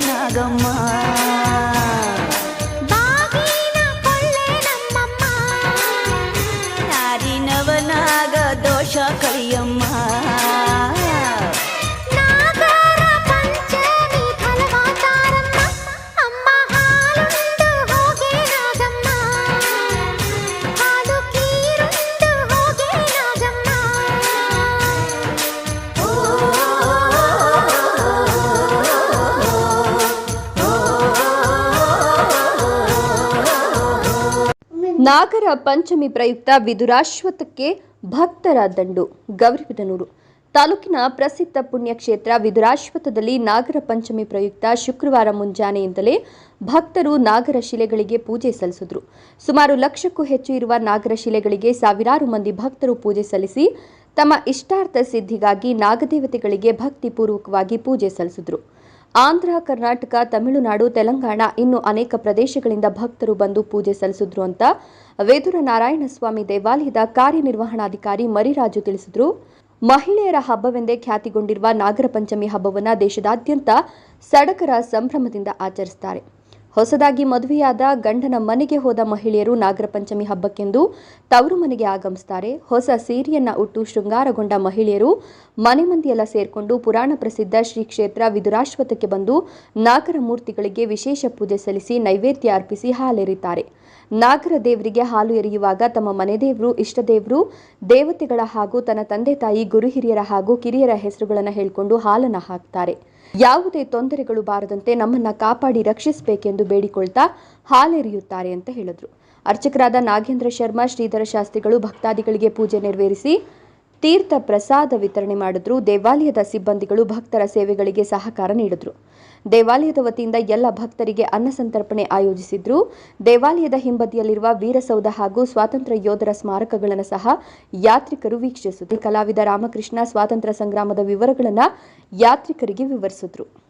నాగమ్మా. నారినవనాగ దోష కళ్యం ನಾಗರ ಪಂಚಮಿ ಪ್ರಯುಕ್ತ ವಿದುರಾಶ್ವತ್ಥಕ್ಕೆ ಭಕ್ತರ ದಂಡು. ಗೌರಿಬಿದನೂರು ತಾಲೂಕಿನ ಪ್ರಸಿದ್ಧ ಪುಣ್ಯಕ್ಷೇತ್ರ ವಿದುರಾಶ್ವತ್ಥದಲ್ಲಿ ನಾಗರ ಪಂಚಮಿ ಪ್ರಯುಕ್ತ ಶುಕ್ರವಾರ ಮುಂಜಾನೆಯಿಂದಲೇ ಭಕ್ತರು ನಾಗರ ಶಿಲೆಗಳಿಗೆ ಪೂಜೆ ಸಲ್ಲಿಸಿದ್ರು. ಸುಮಾರು ಲಕ್ಷಕ್ಕೂ ಹೆಚ್ಚು ಇರುವ ನಾಗರ ಶಿಲೆಗಳಿಗೆ ಸಾವಿರಾರು ಮಂದಿ ಭಕ್ತರು ಪೂಜೆ ಸಲ್ಲಿಸಿ, ತಮ್ಮ ಇಷ್ಟಾರ್ಥ ಸಿದ್ಧಿಗಾಗಿ ನಾಗದೇವತೆಗಳಿಗೆ ಭಕ್ತಿಪೂರ್ವಕವಾಗಿ ಪೂಜೆ ಸಲ್ಲಿಸಿದ್ರು. ಆಂಧ್ರ, ಕರ್ನಾಟಕ, ತಮಿಳುನಾಡು, ತೆಲಂಗಾಣ ಇನ್ನು ಅನೇಕ ಪ್ರದೇಶಗಳಿಂದ ಭಕ್ತರು ಬಂದು ಪೂಜೆ ಸಲ್ಲಿಸಿದ್ರು ಅಂತ ವೇದೂರ ನಾರಾಯಣಸ್ವಾಮಿ ದೇವಾಲಯದ ಕಾರ್ಯನಿರ್ವಹಣಾಧಿಕಾರಿ ಮರಿರಾಜು ತಿಳಿಸಿದ್ರು. ಮಹಿಳೆಯರ ಹಬ್ಬವೆಂದೇ ಖ್ಯಾತಿಗೊಂಡಿರುವ ನಾಗರ ಪಂಚಮಿ ಹಬ್ಬವನ್ನು ದೇಶದಾದ್ಯಂತ ಸಡಗರ ಸಂಭ್ರಮದಿಂದ ಆಚರಿಸುತ್ತಾರೆ ಹೊಸದಾಗಿ ಮದುವೆಯಾದ ಗಂಡನ ಮನೆಗೆ ಹೋದ ಮಹಿಳೆಯರು ನಾಗರ ಪಂಚಮಿ ಹಬ್ಬಕ್ಕೆಂದು ತವರು ಮನೆಗೆ ಆಗಮಿಸುತ್ತಾರೆ ಹೊಸ ಸೀರೆಯನ್ನ ಉಟ್ಟು ಶೃಂಗಾರಗೊಂಡ ಮಹಿಳೆಯರು ಮನೆ ಮಂದಿಯೆಲ್ಲ ಸೇರಿಕೊಂಡು ಪುರಾಣ ಪ್ರಸಿದ್ಧ ಶ್ರೀ ಕ್ಷೇತ್ರ ವಿದುರಾಶ್ವತ್ಥಕ್ಕೆ ಬಂದು ನಾಗರ ಮೂರ್ತಿಗಳಿಗೆ ವಿಶೇಷ ಪೂಜೆ ಸಲ್ಲಿಸಿ ನೈವೇದ್ಯ ಅರ್ಪಿಸಿ ಹಾಲೆರಿತಾರೆ ನಾಗರ ದೇವರಿಗೆ ಹಾಲು ಎರೆಯುವಾಗ ತಮ್ಮ ಮನೆದೇವರು ಇಷ್ಟದೇವರು ದೇವತೆಗಳ ಹಾಗೂ ತನ್ನ ತಂದೆ ತಾಯಿ, ಗುರು ಹಿರಿಯರ ಹಾಗೂ ಕಿರಿಯರ ಹೆಸರುಗಳನ್ನು ಹೇಳಿಕೊಂಡು ಹಾಲನ್ನು ಹಾಕ್ತಾರೆ. ಯಾವುದೇ ತೊಂದರೆಗಳು ಬಾರದಂತೆ ನಮ್ಮನ್ನ ಕಾಪಾಡಿ ರಕ್ಷಿಸಬೇಕೆಂದು ಬೇಡಿಕೊಳ್ತಾ ಹಾಲೆರೆಯುತ್ತಾರೆ ಅಂತ ಹೇಳಿದ್ರು. ಅರ್ಚಕರಾದ ನಾಗೇಂದ್ರ ಶರ್ಮಾ, ಶ್ರೀಧರ ಶಾಸ್ತ್ರಿಗಳು, ಭಕ್ತಾದಿಗಳಿಗೆ ಪೂಜೆ ನೆರವೇರಿಸಿ ತೀರ್ಥ ಪ್ರಸಾದ ವಿತರಣೆ ಮಾಡಿದ್ರು. ದೇವಾಲಯದ ಸಿಬ್ಬಂದಿಗಳು ಭಕ್ತರ ಸೇವೆಗಳಿಗೆ ಸಹಕಾರ ನೀಡಿದ್ರು. ದೇವಾಲಯದ ವತಿಯಿಂದ ಎಲ್ಲ ಭಕ್ತರಿಗೆ ಅನ್ನ ಸಂತರ್ಪಣೆ ಆಯೋಜಿಸಿದ್ರು. ದೇವಾಲಯದ ಹಿಂಬದಿಯಲ್ಲಿರುವ ವೀರಸೌಧ ಹಾಗೂ ಸ್ವಾತಂತ್ರ್ಯ ಯೋಧರ ಸ್ಮಾರಕಗಳನ್ನು ಸಹ ಯಾತ್ರಿಕರು ವೀಕ್ಷಿಸಿದ್ರು. ಕಲಾವಿದ ರಾಮಕೃಷ್ಣ ಸ್ವಾತಂತ್ರ್ಯ ಸಂಗ್ರಾಮದ ವಿವರಗಳನ್ನು ಯಾತ್ರಿಕರಿಗೆ ವಿವರಿಸಿದ್ರು.